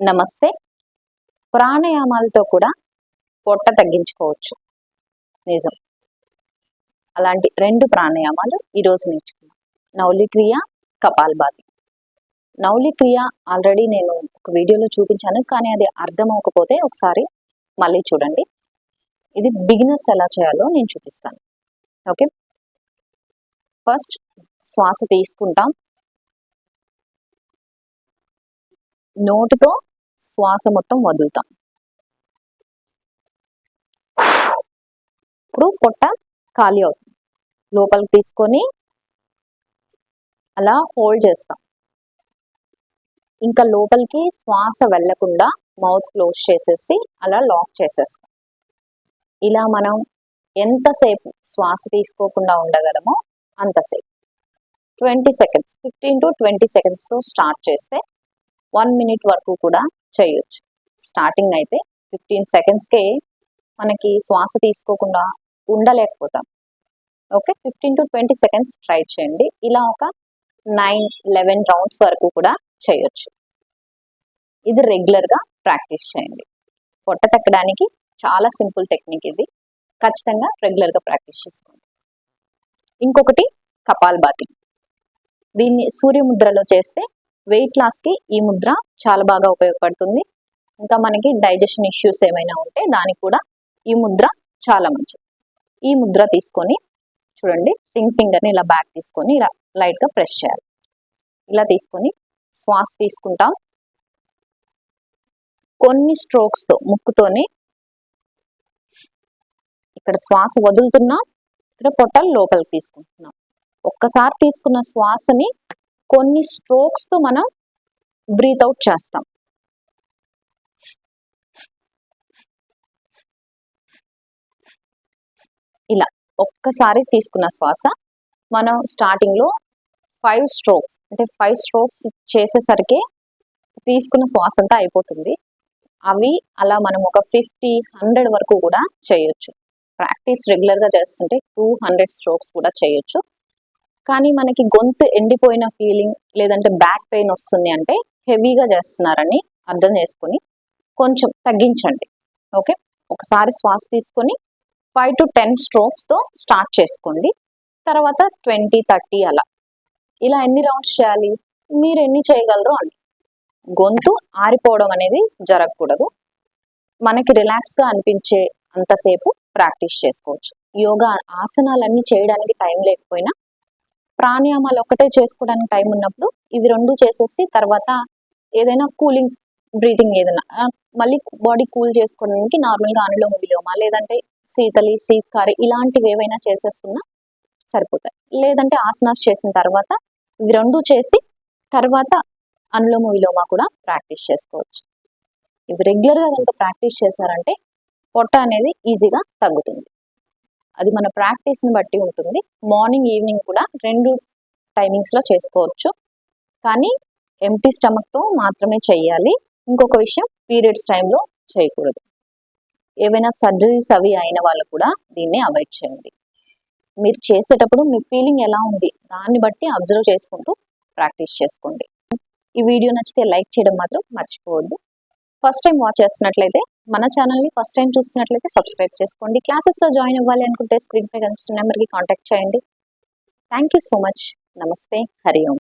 నమస్తే. ప్రాణాయామాలతో కూడా పొట్ట తగ్గించుకోవచ్చు. నిజం. అలాంటి రెండు ప్రాణాయామాలు ఈరోజు నేర్చుకున్నాం. నౌలిక్రియ కపాల్భాతి. నౌలిక్రియ ఆల్రెడీ నేను ఒక వీడియోలో చూపించాను కానీ అది అర్థం అవ్వకపోతే ఒకసారి మళ్ళీ చూడండి. ఇది బిగినర్స్ ఎలా చేయాలో నేను చూపిస్తాను. ఓకే? ఫస్ట్ శ్వాస తీసుకుంటాం. నోటితో శ్వాస మొత్తం వదులుతాం. ఇప్పుడు పొట్ట ఖాళీ అవుతుంది. లోపలికి తీసుకొని అలా హోల్డ్ చేస్తాం. ఇంకా లోపలికి శ్వాస వెళ్ళకుండా మౌత్ క్లోజ్ చేసేసి అలా లాక్ చేసేస్తాం. ఇలా మనం ఎంతసేపు శ్వాస తీసుకోకుండా ఉండగలమో అంతసేపు. Twenty seconds fifteen to twenty సెకండ్స్తో start చేస్తే వన్ మినిట్ వరకు కూడా చేయొచ్చు. స్టార్టింగ్ అయితే ఫిఫ్టీన్ సెకండ్స్కే మనకి శ్వాస తీసుకోకుండా ఉండలేకపోతాం. Okay? Fifteen to twenty seconds try చేయండి. ఇలా ఒక నైన్ లెవెన్ రౌండ్స్ వరకు కూడా చేయొచ్చు. ఇది రెగ్యులర్గా ప్రాక్టీస్ చేయండి. పొట్ట తగ్గడానికి చాలా సింపుల్ టెక్నిక్ ఇది. ఖచ్చితంగా రెగ్యులర్గా ప్రాక్టీస్ చేసుకోండి. ఇంకొకటి కపాల్బాతి దీన్ని సూర్యముద్రలో చేస్తే వెయిట్ లాస్కి ఈ ముద్ర చాలా బాగా ఉపయోగపడుతుంది. ఇంకా మనకి డైజెషన్ ఇష్యూస్ ఏమైనా ఉంటే దానికి కూడా ఈ ముద్ర చాలా మంచిది. ఈ ముద్ర తీసుకొని చూడండి పింక్ ఫింగర్ని ఇలా బ్యాక్ తీసుకొని ఇలా లైట్గా ప్రెస్ చేయాలి. ఇలా తీసుకొని శ్వాస తీసుకుంటాం. కొన్ని స్ట్రోక్స్తో ముక్కుతోని ఇక్కడ శ్వాస వదులుతున్నాం ఇక్కడ పొట్టలు లోపలికి తీసుకుంటున్నాం. ఒక్కసారి తీసుకున్న శ్వాసని కొన్ని స్ట్రోక్స్తో మనం బ్రీత్ అవుట్ చేస్తాం. ఇలా ఒక్కసారి తీసుకున్న శ్వాస మనం స్టార్టింగ్లో ఫైవ్ స్ట్రోక్స్ అంటే ఫైవ్ స్ట్రోక్స్ చేసేసరికి తీసుకున్న శ్వాస అంతా అయిపోతుంది. అవి అలా మనం ఒక ఫిఫ్టీ హండ్రెడ్ వరకు కూడా చేయొచ్చు. ప్రాక్టీస్ రెగ్యులర్గా చేస్తుంటే టూ హండ్రెడ్ స్ట్రోక్స్ కూడా చేయొచ్చు. కానీ మనకి గొంతు ఎండిపోయిన ఫీలింగ్ లేదంటే బ్యాక్ పెయిన్ వస్తుంది అంటే హెవీగా చేస్తున్నారని అర్థం చేసుకొని కొంచెం తగ్గించండి. ఓకే? ఒకసారి శ్వాస తీసుకొని ఫైవ్ టు టెన్ స్ట్రోక్స్తో స్టార్ట్ చేసుకోండి. తర్వాత ట్వంటీ థర్టీ అలా. ఇలా ఎన్ని రౌండ్స్ చేయాలి? మీరు ఎన్ని చేయగలరు అని గొంతు ఆరిపోవడం అనేది జరగకూడదు. మనకి రిలాక్స్గా అనిపించే అంతసేపు ప్రాక్టీస్ చేసుకోవచ్చు. యోగా ఆసనాలన్నీ చేయడానికి టైం లేకపోయినా ప్రాణాయామాలు ఒకటే చేసుకోవడానికి టైం ఉన్నప్పుడు ఇవి రెండు చేసేసి తర్వాత ఏదైనా కూలింగ్ బ్రీతింగ్ ఏదైనా మళ్ళీ బాడీ కూల్ చేసుకోవడానికి నార్మల్గా అనులోమ విలోమ లేదంటే శీతలి శీతకారి ఇలాంటివి ఏవైనా చేసేసుకున్నా సరిపోతాయి. లేదంటే ఆసనాస్ చేసిన తర్వాత ఇవి రెండు చేసి తర్వాత అనులోమ విలోమ కూడా ప్రాక్టీస్ చేసుకోవచ్చు. ఇవి రెగ్యులర్గా కనుక ప్రాక్టీస్ చేశారంటే పొట్ట అనేది ఈజీగా తగ్గుతుంది. అది మన ప్రాక్టీస్ని బట్టి ఉంటుంది. మార్నింగ్ ఈవినింగ్ కూడా రెండు టైమింగ్స్లో చేసుకోవచ్చు. కానీ ఎంటీ స్టమక్తో మాత్రమే చేయాలి. ఇంకొక విషయం పీరియడ్స్ టైంలో చేయకూడదు. ఏవైనా సర్జరీస్ అవి అయిన వాళ్ళు కూడా దీన్ని అవాయిడ్ చేయండి. మీరు చేసేటప్పుడు మీ ఫీలింగ్ ఎలా ఉంది? దాన్ని బట్టి అబ్జర్వ్ చేసుకుంటూ ప్రాక్టీస్ చేసుకోండి. ఈ వీడియో నచ్చితే లైక్ చేయడం మాత్రం మర్చిపోవద్దు. ఫస్ట్ టైం వాచ్ చేస్తున్నట్లయితే మన ఛానల్ని ఫస్ట్ టైం చూస్తున్నట్లయితే సబ్స్క్రైబ్ చేసుకోండి. క్లాసెస్లో జాయిన్ అవ్వాలి అనుకుంటే స్క్రీన్ పై కనిపిస్తున్న నెంబర్కి కాంటాక్ట్ చేయండి. థ్యాంక్ యూ సో మచ్ నమస్తే హరి ఓం